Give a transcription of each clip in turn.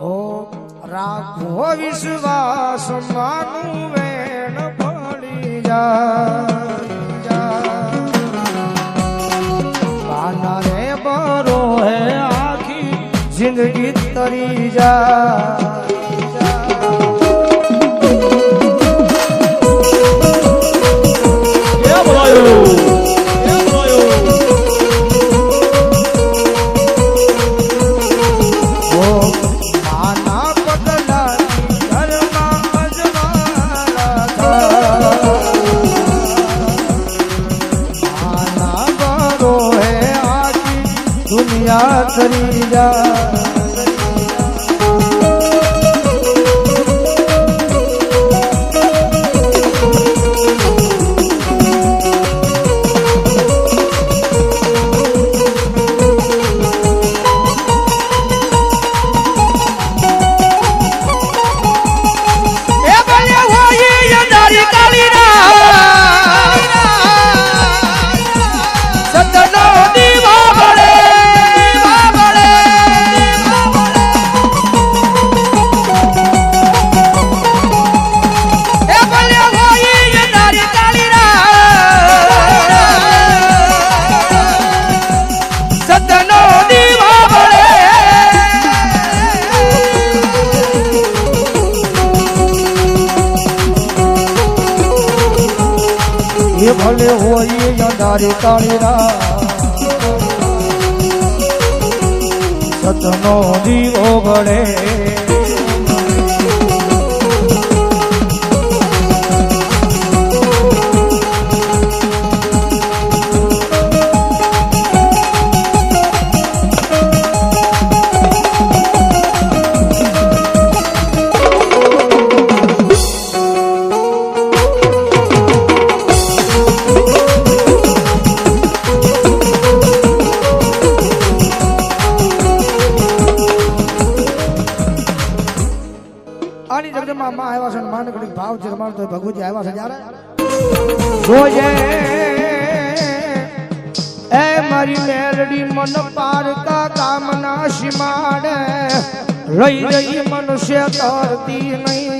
ઓ રાખો વિશ્વાસ, માનું વેણ પડી જા રે બરો હે આખી જિંદગી તરી જા કેમ સતનો દીવો બળે જગદમાં માં આવ્યા છે માનકડી ભાવ છે તમારો તો ભગવતી આવ્યા છે જ્યારે. જોજે એ મારી મેરડી મન પારતા કામના સીમાડે રહી રહી મનુષ્ય તરતી નહીં.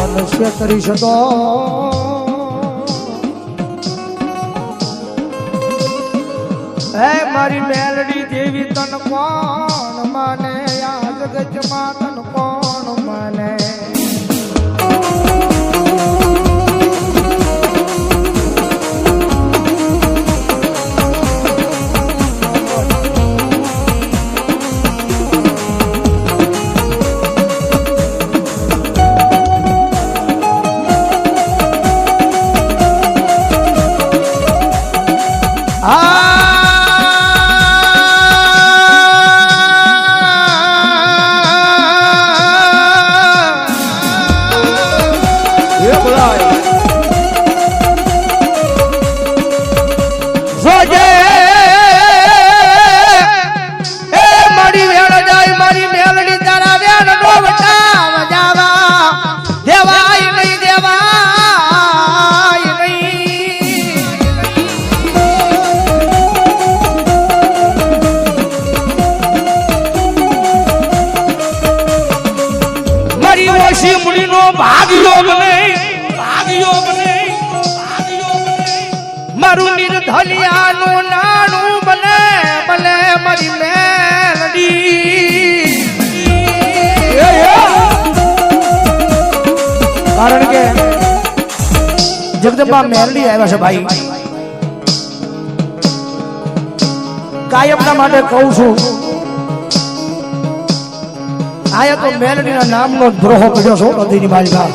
મનુષ્ય કરી શકો. તન કોણ મને? આ જગતમાં તન કોણ મને? એ મુડીનો યોગ બને ભાગ યોગ બને મારું નિર્ધલિયાનું નાનું બને બને મારી મેલડી. કારણ કે જગદંબા મેલડી આવ્યા છે ભાઈ. કાયમના માટે કહું છું આયા તો મેલડીના નામનો દ્રોહ પડ્યો છો નદીની માલિકા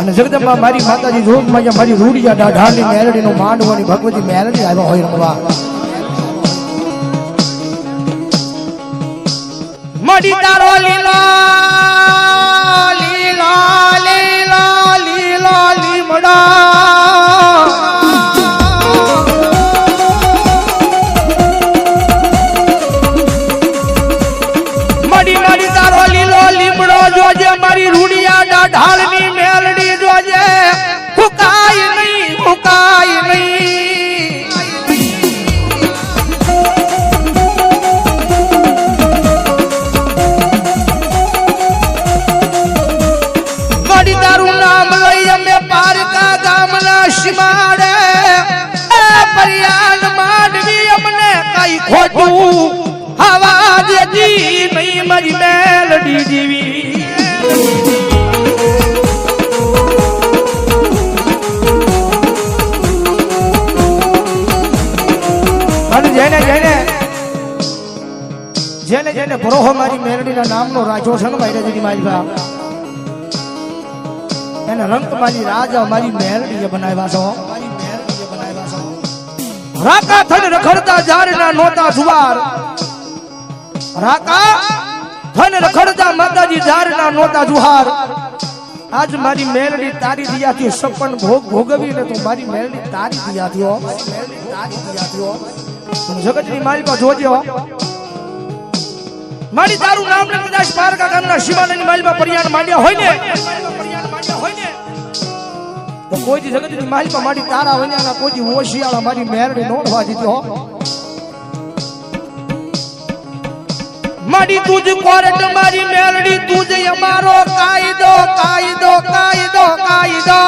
અને જગદંબા, મારી માતાજી જોગમાં જે મારી રૂડિયા દાઢાની મેલડીનો માંડવાની ભગવતી મેલડી આવ્યો હોય રમવા. મડી તારો લીલો! જોજે મારી રૂડિયા ઢાળની મેલડી જોજે. ફુકાય નહીં ફુકાય નહીં. તારું નામ લઈ અમે પારકા ગામના સીમાડે. એ પર્યાન ખોટું હવા દેતી જેને જેને મારી મેરડીના નામનો રાજો છે ને મારી બા એને રંગ મારી રાજા, મારી મેલડીએ બનાવ્યા છો. રાકા થઈને રખડતા જારના નોતા સુવાર રાકા થન રખડતા માતાજી જારના નોતા જુહાર. આજ મારી મેરડી તારી દિયાથી સપન ભોગ ભોગવી ને તું મારી મેરડી તારી દિયાથી હો જગતની પાસે જોજે મારી તારું નામ ને કદાચ પારકા ગામના શિવાલયની માલમાં પરિયાણ માંડ્યા હોય ને, તો કોઈ દી જગતની માલમાં મારી તારા વન્યાના કોઈ દી ઓશિયાળા મારી મેરડી નોંધવા દીધો મારી તુજ કોરટ, મારી મેલડી તુજ અમારો કાયદો કાયદો કાયદો કાયદો.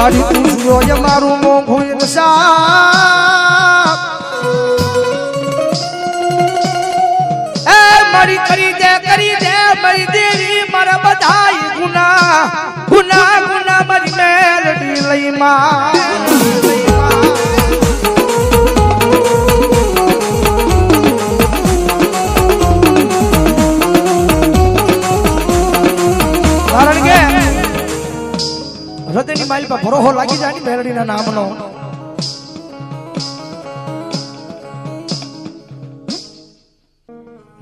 મારી તું જોય મારું મોંઘું ઇન્સાફ એ મારી કરી દે કરી દે મારી દેવી, મારા બધાય ગુના ગુના ગુના મારી મેલડી લઈ માં. હૃદયની માઇલ પર ભરોહો લાગી જાય ને મેલડીના નામનો.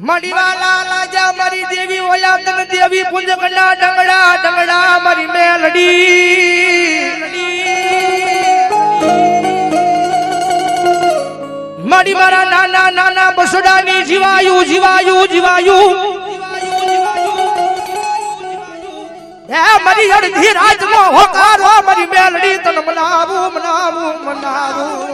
મડીવાલા લાજા મારી દેવી ઓયા તન દેવી પુંજ ડંગડા ડંગડા મારી મેલડી. મડી મારા નાના નાના બસડાની જીવાયુ જીવાયુ જીવાયુ. એ મારી અડધી રાતનો હોકારો મારી મેલડી તન મનાવું મનાવું મનાવું.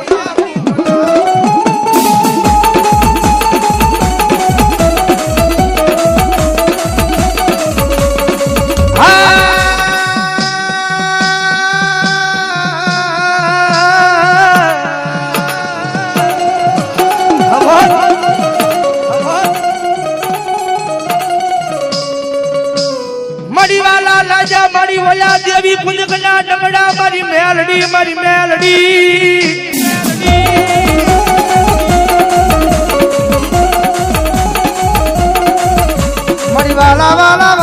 મારી વાલા વાલા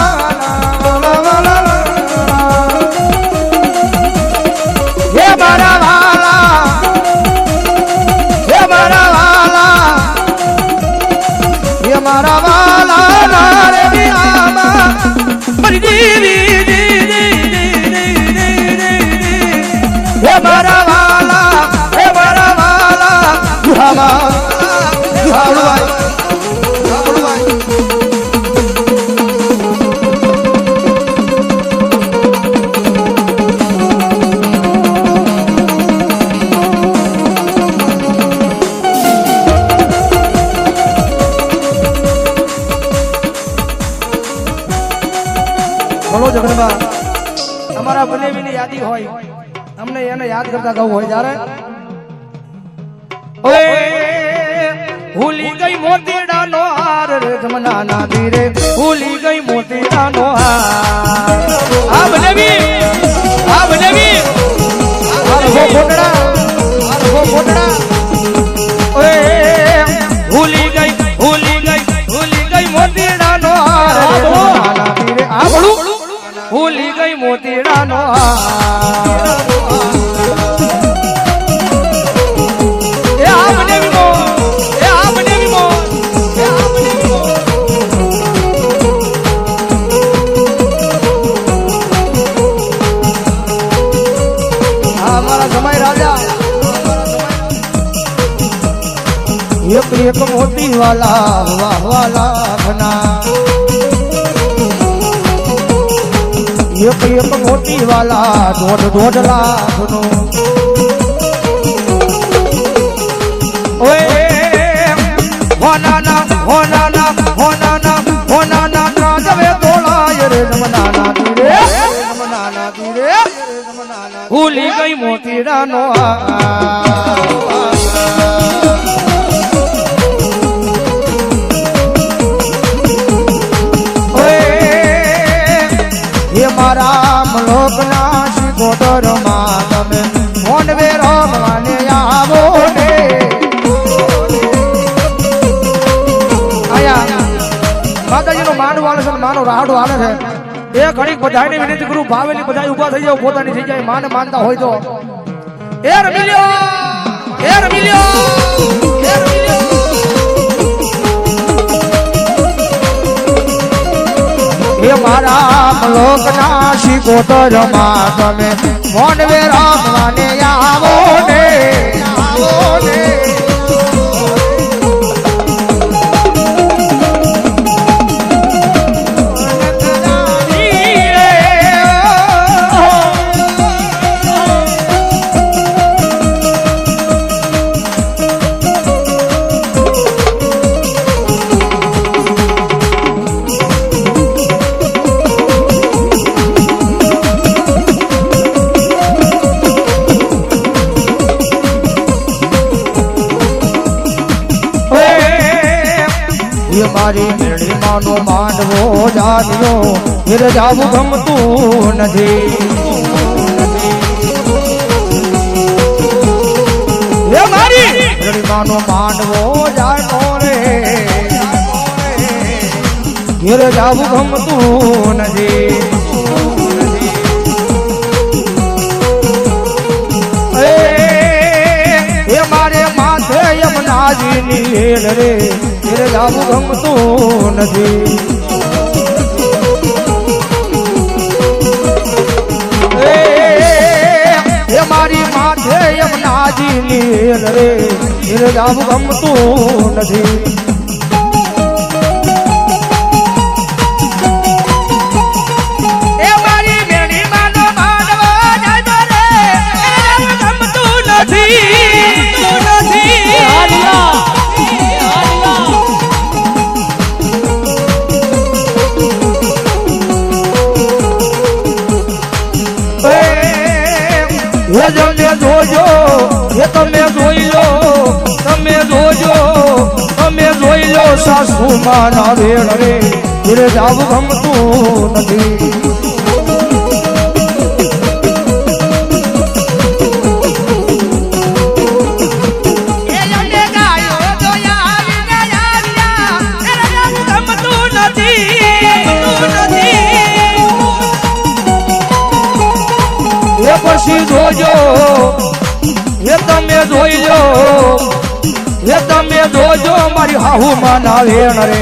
કરતા કહું હોય ઓએ ભૂલી ગઈ મોતીડાનો હાર રે જમના એક એક મોતી વાલા, વાહ, વાલા ઘના એક એક મોતી વાલા, દોઢ દોઢ લાખનો. ઓય, હોનાના હોનાના હોનાના હોનાના આ. હાલે છે. એ ઘડીક બધાને વિનંતી કરું ભાવેલી બધા ઊભા થઈ જાવ પોતાની થઈ જાય માન માનતા હોય તો. એ રમી લ્યો એ રમી લ્યો એ રમી લ્યો મારા લોકના શિકોતરમાં તમે મોનવે રામવાને આવો ને આવો ને. એ મારી મેળી માનો માંડવો જાણ્યો ફિર જાવું ગમતું નથી. એ મારી મેળી માનો માંડવો જાણો રે. ફિર જાવું ગમતું નથી. મારે માથે યમુનાજીની હેલ રે. ફિર જાવું ગમતું નથી. એ મારી માથે યમુનાજીની હેલ રે. જાવું ગમતું નથી. તમે જોઈ લો તમે જોજો તમે જોઈ લો સાસુ માના વેણ રે ઘરે જાવ ગમતું નથી. પછી જોજો એ તમે જોઈ હે તમે જોજો, મારી હાહુ માના વેણ રે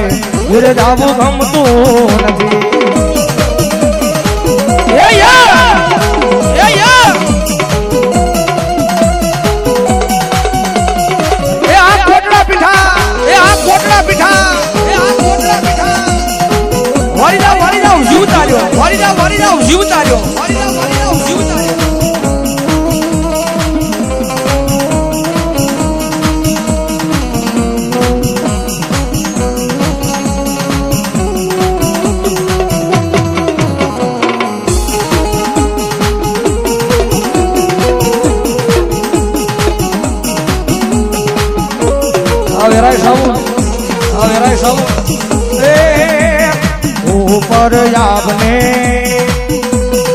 ઉરે જાવું ગમતું નથી. એ યા! એ યા! એ આ કોટડા પીઠા એ આ કોટડા પીઠા એ આ કોટડા પીઠા. વારી જાવ વારી જાવ જીવ તાર્યો વારી જાવ વારી જાવ જીવ ઉપર આપને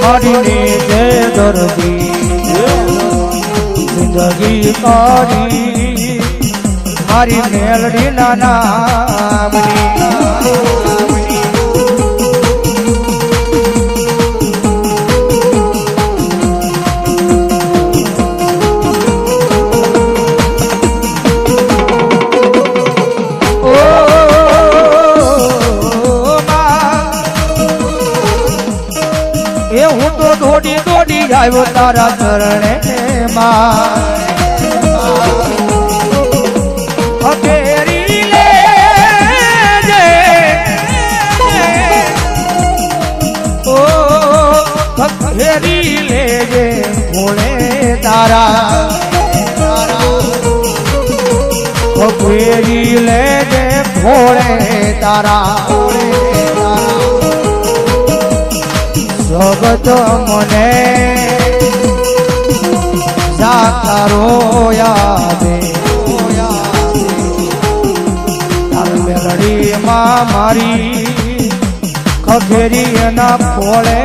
મરીને જે દર્દી જિંદગી કરી મારી મેલડી ઓ આવ્યો તારા ચરણે માં ફેરી લે ઓ ફેરી લેજે ભોળે તારા? ફેરી લેજે મને યાદે તાર મેલડીમાં મારી ખગેરી એના ફોળે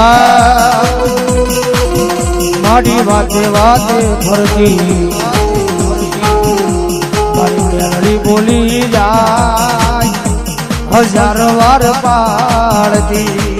દુનિયા મારી વાતે વાતે ફરતી મારી મેલડી બોલી જાય હજાર વાર પાડતી.